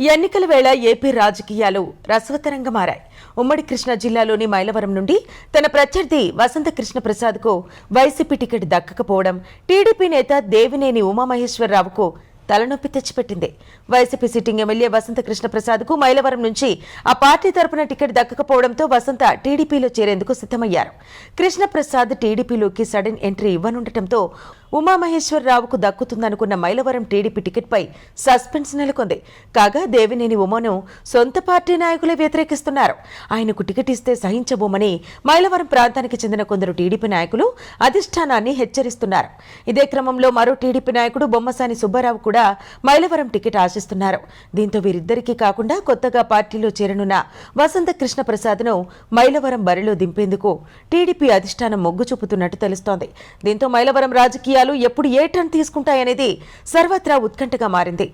ఎన్నికల వేళ ఏపీ రాజకీయాలు రసవతరంగా మారాయి. ఉమ్మడి కృష్ణా జిల్లాలోని మైలవరం నుండి తన ప్రత్యర్థి వసంత కృష్ణ ప్రసాద్కు వైసీపీ టికెట్ దక్కకపోవడం టీడీపీ నేత దేవినేని ఉమామహేశ్వరరావుకు తలనొప్పి తెచ్చిపెట్టింది. వైసీపీ సిట్టింగ్ ఎమ్మెల్యే వసంత కృష్ణప్రసాద్కు మైలవరం నుంచి ఆ పార్టీ తరపున టికెట్ దక్కకపోవడంతో వసంత టీడీపీలో చేరేందుకు సిద్ధమయ్యారు. కృష్ణప్రసాద్ టీడీపీలోకి సడన్ ఎంట్రీ ఇవ్వనుండటంతో ఉమామహేశ్వరరావుకు దక్కుతుందనుకున్న మైలవరం టీడీపీ టికెట్పై సస్పెన్స్ నెలకొంది. కాగా దేవినేని ఉమాను సొంత పార్టీ నాయకులే వ్యతిరేకిస్తున్నారు. ఆయనకు టికెట్ ఇస్తే సహించబోమని మైలవరం ప్రాంతానికి చెందిన కొందరు టీడీపీ నాయకులు అధిష్టానాన్ని హెచ్చరిస్తున్నారు. ఇదే క్రమంలో మరో టీడీపీ నాయకుడు బొమ్మసాని సుబ్బారావు కూడా కూడా మైలవరం టికెట్ ఆశిస్తున్నారు. దీంతో వీరిద్దరికీ కాకుండా కొత్తగా పార్టీలో చేరనున్న వసంత కృష్ణ ప్రసాద్ను మైలవరం బరిలో దింపేందుకు టీడీపీ అధిష్టానం మొగ్గు చూపుతున్నట్టు తెలుస్తోంది. దీంతో మైలవరం రాజకీయాలు ఎప్పుడు ఏ టర్న్ తీసుకుంటాయనేది సర్వత్రా ఉత్కంఠగా మారింది.